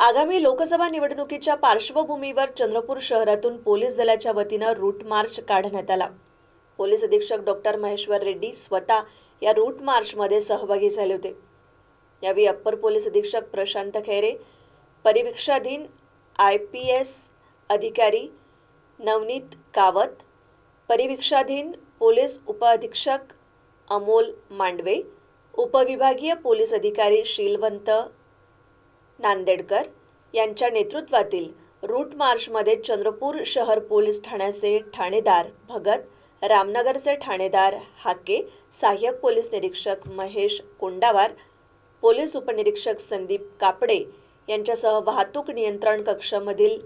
आगामी लोकसभा निवडणुकीच्या पार्श्वभूमीवर चंद्रपूर शहरातून पोलीस दलाच्या वतीनं रूट मार्च काढण्यात आला. पोलीस अधीक्षक डॉक्टर महेश्वर रेड्डी स्वतः या रूट मार्चमध्ये सहभागी झाले होते. यावेळी अप्पर पोलीस अधीक्षक प्रशांत खैरे परिवीक्षाधीन आय पी एस अधिकारी नवनीत कावत परिवीक्षाधीन पोलीस उपअधीक्षक अमोल मांडवे उपविभागीय पोलीस अधिकारी शीलवंत नांदेडकर यांच्या नेतृत्वातील रूट मार्चमध्ये चंद्रपूर शहर पोलीस ठाण्याचे ठाणेदार भगत रामनगरचे ठाणेदार हाके सहाय्यक पोलीस निरीक्षक महेश कोंडावार पोलीस उपनिरीक्षक संदीप कापडे यांच्यासह वाहतूक नियंत्रण कक्षामधील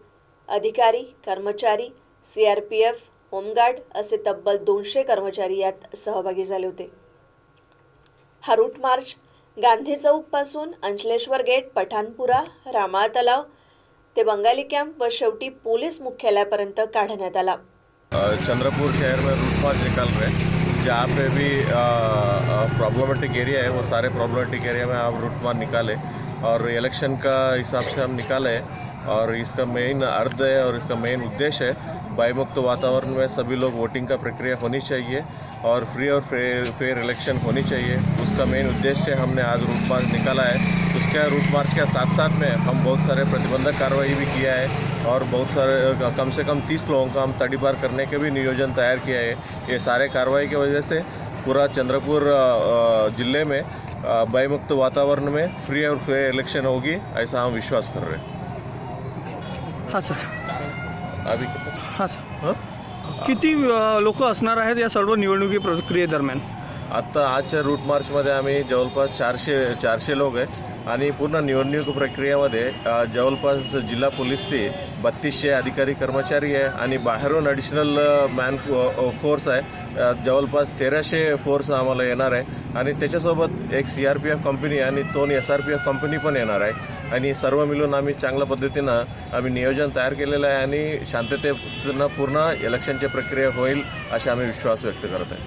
अधिकारी कर्मचारी C R P F home guard असे तब्बल दोनशे कर्मचारी यात सहभागी झाले होते. हा रूट मार्च गांधी चौकपासून अंचलेश्वर गेट पठाणपुरा रामाळ तलाव ते बंगाली कॅम्प व शेवटी पोलीस मुख्यालयापर्यंत काढण्यात आला. चंद्रपूर चंद्रपुर शहर में रूट मार्च निकाल रहे हैं जहाँ पे भी प्रॉब्लमेटिक एरिया है वो सारे प्रॉब्लमेटिक एरिया में आप रूट मार्च निकाले और इलेक्शन का हिसाब से हम निकाले हैं और इसका मेन अर्थ है और इसका मेन उद्देश्य है, भयमुक्त वातावरण में सभी लोग वोटिंग का प्रक्रिया होनी चाहिए और फ्री और फेयर फेयर इलेक्शन होनी चाहिए। उसका मेन उद्देश्य हमने आज रूट मार्च निकाला है। उसके रूट मार्च के साथ साथ में हम बहुत सारे प्रतिबंधक कार्रवाई भी किया है और बहुत सारे, कम से कम तीस लोगों का हम तड़ीपार करने के भी नियोजन तैयार किया है। ये सारे कार्रवाई की वजह से पूरा चंद्रपुर ज़िले में भयमुक्त वातावरण में फ्री और फेयर इलेक्शन होगी, ऐसा हम विश्वास कर रहे हैं। हा सर अभी हा सर? किती लोक असणार आहेत या सर्व निवडणुकी प्रक्रियेदरम्यान आत्ता आजच्या रूट मार्चमध्ये आम्ही जवळपास चारशे चारशे लोक आहे आणि पूर्ण निवडणूक प्रक्रियेमध्ये जवळपास जिल्हा पोलीस ते बत्तीसशे अधिकारी कर्मचारी आहे आणि बाहेरून ॲडिशनल मॅन फोर्स आहे. जवळपास तेराशे फोर्स आम्हाला येणार आहे. आणि त्याच्यासोबत एक C R P F company आणि दोन S R P F company पण येणार आहे. आणि सर्व मिळून आम्ही चांगल्या पद्धतीनं आम्ही नियोजन तयार केलेलं आहे आणि शांततेनं पूर्ण इलेक्शनची प्रक्रिया होईल असे आम्ही विश्वास व्यक्त करत आहे.